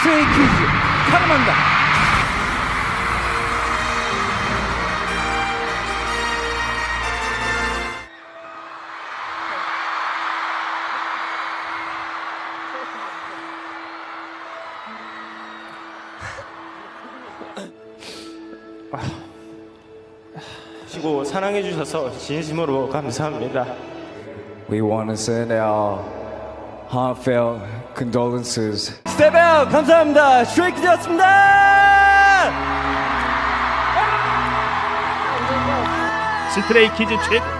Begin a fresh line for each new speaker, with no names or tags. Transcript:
스트레이키즈 사랑한다.
시고 사랑해 주셔서 진심으로 감사합니다.
We want to send our heartfelt condolences
스테베어 감사합니다. 스트레이키즈였습니다.
스트레이키즈 최고